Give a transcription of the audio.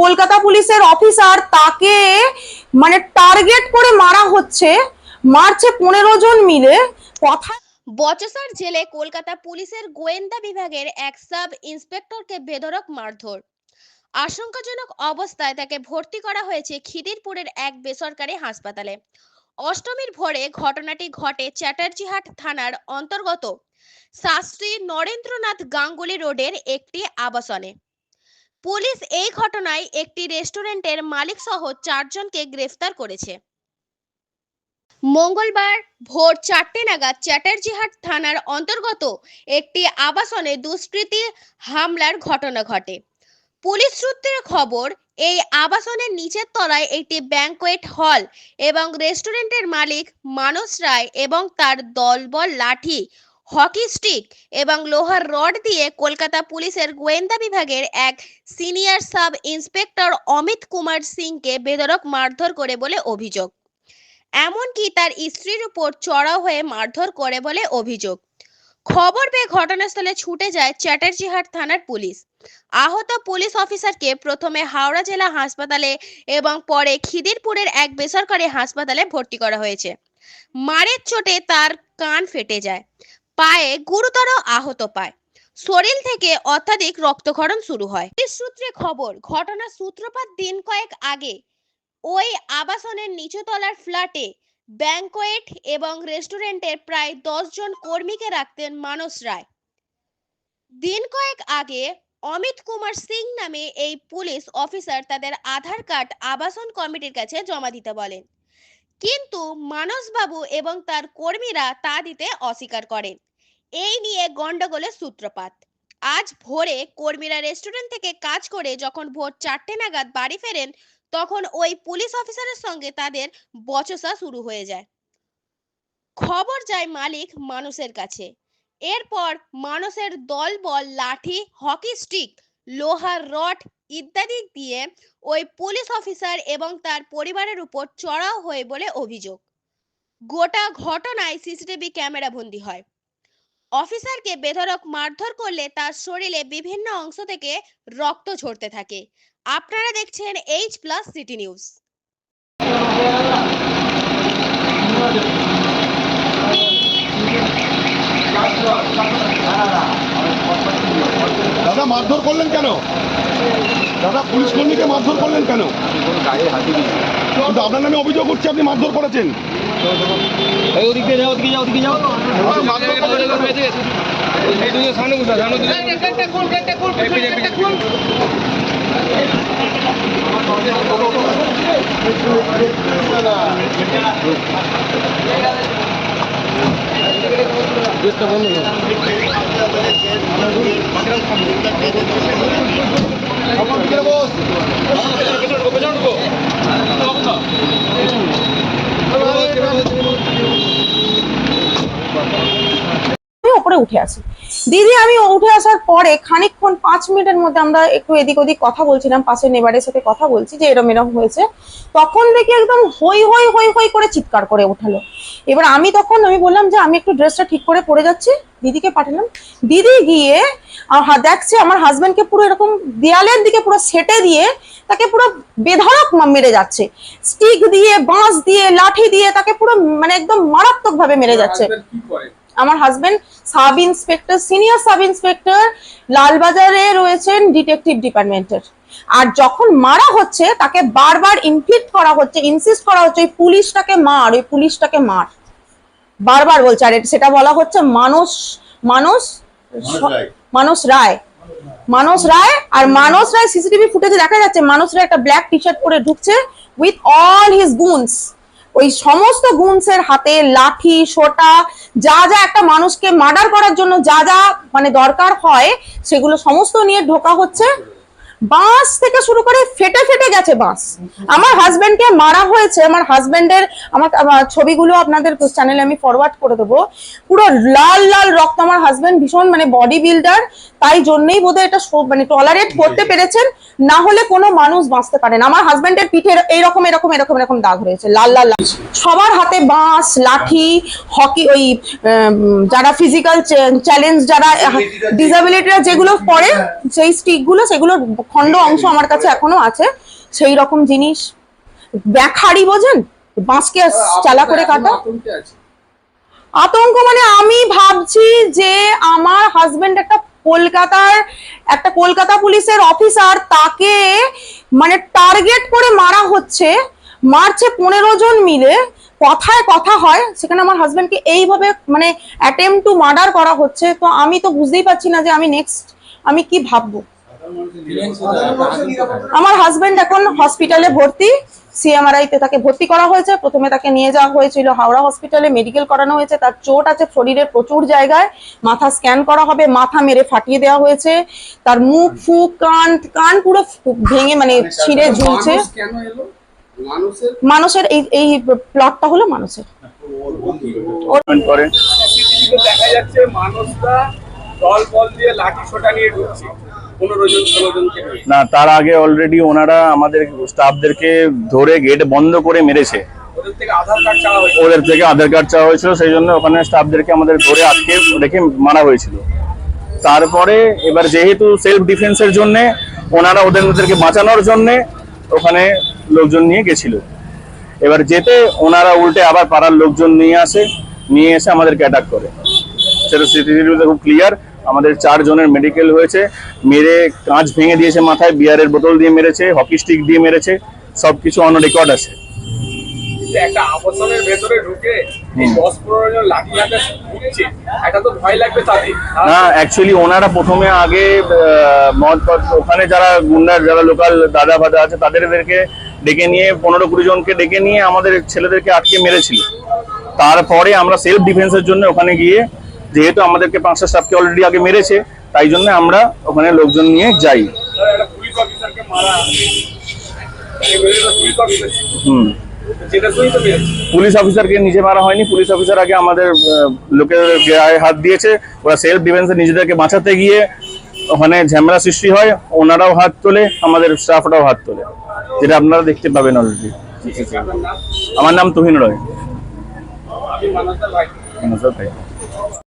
কলকাতা পুলিশের অফিসার তাকে মানে টার্গেট করে মারা হচ্ছে, মারছে পনেরো জন মিলে। কথা বচসার জেলে কলকাতা পুলিশের গোয়েন্দা বিভাগের এক সাব ইন্সপেক্টরকে বেধড়ক মারধর। আশঙ্কাজনক অবস্থায় তাকে ভর্তি করা হয়েছে খিদিরপুরের এক বেসরকারি হাসপাতালে। অষ্টমীর ভোরে ঘটনাটি ঘটে চ্যাটার্জিহাট থানার অন্তর্গত শাস্ত্রী নরেন্দ্রনাথ গাঙ্গুলি রোডের একটি আবাসনে। পুলিশ এই ঘটনায় একটি রেস্টুরেন্টের মালিক সহ চারজনকে গ্রেফতার করেছে। মঙ্গলবার ভোর চারটে নাগাদ চ্যাটার্জিহাট থানার অন্তর্গত একটি আবাসনে দুষ্কৃতী হামলার ঘটনা ঘটে। পুলিশ সূত্রের খবর, এই আবাসনের নিচের তলায় একটি ব্যাংকোয়েট হল এবং রেস্টুরেন্টের মালিক মানস রায় এবং তার দলবল লাঠি হকি স্টিক এবং লোহার রড দিয়ে কলকাতা পুলিশের গোয়েন্দা বিভাগের এক senior sub inspector Amit Kumar সিংকে বেদরক মারধর করে বলে অভিযোগ। এমনকি তার স্ত্রীর উপর চড়াও হয়ে মারধর করে বলে অভিযোগ। খবর পেয়ে ঘটনাস্থলে ছুটে যায় চ্যাটার্জিহাট থানার পুলিশ। আহত পুলিশ অফিসারকে প্রথমে হাওড়া জেলা হাসপাতালে এবং পরে খিদিরপুরের এক বেসরকারি হাসপাতালে ভর্তি করা হয়েছে। মারের চোটে তার কান ফেটে যায়। পায়ে গুরুতর আহত পায়। শরীর থেকে অত্যাধিক রক্তক্ষরণ শুরু হয়। সূত্রে খবর, ঘটনার সূত্রপাত দিন কয়েক আগে ওই আবাসনের নিচুতলার ফ্ল্যাটে ব্যাংকোয়েট এবং রেস্টুরেন্টের প্রায় জন কর্মীকে রাখতেন মানস রায়। দিন কয়েক আগে অমিত কুমার সিং নামে এই পুলিশ অফিসার তাদের আধার কার্ড আবাসন কমিটির কাছে জমা দিতে বলেন। কিন্তু মানসবাবু এবং তার কর্মীরা তা দিতে অস্বীকার করেন। এই নিয়ে গন্ডগোলের সূত্রপাত। আজ ভোরে কর্মীরা রেস্টুরেন্ট থেকে কাজ করে যখন ভোর চারটে নাগাদ বাড়ি ফেরেন, তখন ওই পুলিশ অফিসারের সঙ্গে তাদের বচসা শুরু হয়ে যায়। খবর যায় মালিক মানুষের কাছে। এরপর মানুষের দল বল লাঠি, হকি স্টিক লোহার রড ইত্যাদি দিয়ে ওই পুলিশ অফিসার এবং তার পরিবারের উপর চড়াও হয়ে বলে অভিযোগ। গোটা ঘটনায় সিসিটিভি ক্যামেরা বন্দী হয়। অফিসারকে বেধড়ক মারধর করলে তার শরীরে বিভিন্ন অংশ থেকে রক্ত ঝরতে থাকে। আপনারা দেখছেন এইচ প্লাস সিটি নিউজ দাদা মারধর করলেন কেন? দাদা পুলিশ কর্মীকে মারধর করলেন কেন? গায়ে হাতে কিন্তু আপনার নামে অভিযোগ উঠছে আপনি মারধর করেছেন। এই ওদিকে যাও ওদিকে যাও ওদিকে যাও। এই দুজন সামনে বসে সামনে দুজন। এই পিছে পিছে গেটটা বন্ধ করো আমি ওপরে উঠে আসি দিদি, আমি উঠে আসার পরে খানিকক্ষণ, পাঁচ মিনিটের মধ্যে আমরা একটু এদিক ওদিক কথা বলছিলাম পাশের নেবারের সাথে কথা বলছি যে এরম এরম হয়েছে। তখন দেখি একদম হই হই হই হই করে চিৎকার করে উঠালো। এবার আমি তখন আমি বললাম যে আমি একটু ড্রেসটা ঠিক করে পরে যাচ্ছি, দিদিকে পাঠালাম। দিদি গিয়ে দেখছে আমার হাজবেন্ডকে পুরো এরকম দেয়ালের দিকে পুরো সেটে দিয়ে তাকে পুরো বেধড়ক মেরে যাচ্ছে। স্টিক দিয়ে, বাঁশ দিয়ে, লাঠি দিয়ে তাকে পুরো মানে একদম মারাত্মক ভাবে মেরে যাচ্ছে। আমার husband sub inspector senior sub inspector লালবাজারে রয়েছেন ডিটেকটিভ ডিপার্টমেন্টের আর যখন মারা হচ্ছে তাকে বারবার ইনফ্লিক্ট করা হচ্ছে ইনসিস্ট করা হচ্ছে ওই পুলিশটাকে মার ওই পুলিশটাকে মার। বারবার বলছে আর সেটা বলা হচ্ছে মানুষ মানুষ মানুষ রায়। মানস রায়। আর মানস রায় সিসিটিভি ফুটেজে দেখা যাচ্ছে মানস রায় একটা ব্ল্যাক টি শার্ট পরে ঢুকছে উইথ অল হিজ গুনস ওই সমস্ত গুনসের হাতে লাঠি, সোটা, যা যা একটা মানুষকে মার্ডার করার জন্য যা যা মানে দরকার হয়, সেগুলো সমস্ত নিয়ে ঢোকা হচ্ছে। বাঁশ থেকে শুরু করে ফেটে ফেটে গেছে বাঁশ আমার হাজবেন্ডকে মারা হয়েছে, আমার হাজবেন্ডের আমার ছবিগুলো আপনাদের চ্যানেলে আমি ফরওয়ার্ড করে দেবো। পুরো লাল লাল রক্ত আমার হাজবেন্ড ভীষণ মানে বডি বিল্ডার তাই জন্যই বোধহয় এটা মানে টলারেট করতে পেরেছেন। না হলে কোনো মানুষ বাঁচতে পারেন আমার হাজবেন্ডের পিঠে এইরকম এরকম এরকম এরকম দাগ হয়েছে লাল লাল লাল। সবার হাতে বাঁশ লাঠি, হকি, ওই যারা ফিজিক্যাল চ্যালেঞ্জ যারা ডিসাবিলিটিরা যেগুলো পড়ে, সেই স্টিকগুলো, সেগুলো খণ্ড অংশ আমার কাছে এখনও আছে। সেই রকম জিনিস। ব্যাখারি বোঝেন? বাঁশকে চালা করে কাটা। আতঙ্ক মানে আমি ভাবছি যে আমার হাজবেন্ড একটা কলকাতার একটা কলকাতা পুলিশের অফিসার তাকে মানে টার্গেট করে মারা হচ্ছে। মারছে পনেরো জন মিলে। কথায় কথা হয়। সেখানে আমার হাজবেন্ডকে এইভাবে মানে অ্যাটেম্প টু মার্ডার করা হচ্ছে। তো আমি তো বুঝতেই পারছি না যে আমি নেক্সট আমি কি ভাববো। আমার হাজবেন্ড এখন হসপিটালে ভর্তি সিএমআরআই তে তাকে ভর্তি করা হয়েছে। প্রথমে তাকে নিয়ে যাওয়া হয়েছিল হাওড়া হসপিটালে মেডিকেল করানো হয়েছে। তার চোট আছে শরীরের প্রচুর জায়গায়। মাথা স্ক্যান করা হবে মাথা মেরে ফাটিয়ে দেওয়া হয়েছে। তার মুখ ফুক কান কান পুরো ভেঙে মানে ছিঁড়ে ঝুলছে। মানুষের? মানুষের এই এই প্লটটা হলো মানুষের। দেখা যাচ্ছে মানুষরা দল বল দিয়ে লাঠি সোটা নিয়ে ঢুকছে। না তার আগে অলরেডি ওনারা আমাদের স্টাফদেরকে ধরে গেট বন্ধ করে মেরেছে। ওদের থেকে আধার কার্ড চাওয়া ওদের থেকে আধার কার্ড চাওয়া হয়েছিল সেই জন্য ওখানে স্টাফদেরকে আমাদের ধরে আটকে রেখে মারা হয়েছিল। তারপরে এবার যেহেতু সেলফ ডিফেন্সের জন্য ওনারা ওদের ওদেরকে বাঁচানোর জন্য ওখানে লোকজন নিয়ে গেছিল। এবার যেতে ওনারা উল্টে আবার পাড়ার লোকজন নিয়ে আসে নিয়ে এসে আমাদেরকে অ্যাটাক করে। সেটা সিসিটিভিতে খুব ক্লিয়ার আমাদের চারজনের মেডিকেল হয়েছে। মেরে কাঁচ ভেঙে দিয়েছে মাথায় বিয়ারের বোতল দিয়ে মেরেছে হকি স্টিক দিয়ে মেরেছে সবকিছু অন রেকর্ড আছে। একটা আবাসনের ভেতরে ঢুকে দশ পনেরো জন লাঠি হাতে ঢুকছে এটা তো ভয় লাগবে তাদের। না অ্যাকচুয়ালি ওনারা প্রথমে আগে ওখানে যারা গুন্ডার যারা লোকাল দাদা ফাদা আছে তাদেরকে ডেকে নিয়ে পনেরো কুড়ি জনকে ডেকে নিয়ে আমাদের ছেলেদেরকে আটকে মেরেছিল। তারপরে আমরা সেলফ ডিফেন্সের জন্য ওখানে গিয়ে যেহেতু আমাদেরকে পাঁচটা স্টাফকে অলরেডি আগে মেরেছে তাই জন্য আমরা ওখানে লোকজন নিয়ে যাই। হুম। পুলিশ অফিসারকে নিজে মারা হয়নি। পুলিশ অফিসার আগে আমাদের লোকের গায়ে হাত দিয়েছে। ওরা সেলফ ডিফেন্সে নিজেদেরকে বাঁচাতে গিয়ে ওখানে ঝামেলা সৃষ্টি হয়। ওনারাও হাত তোলে আমাদের স্টাফরাও হাত তোলে। যেটা আপনারা দেখতে পাবেন অলরেডি আমার নাম তুহিন রয়। ভাই।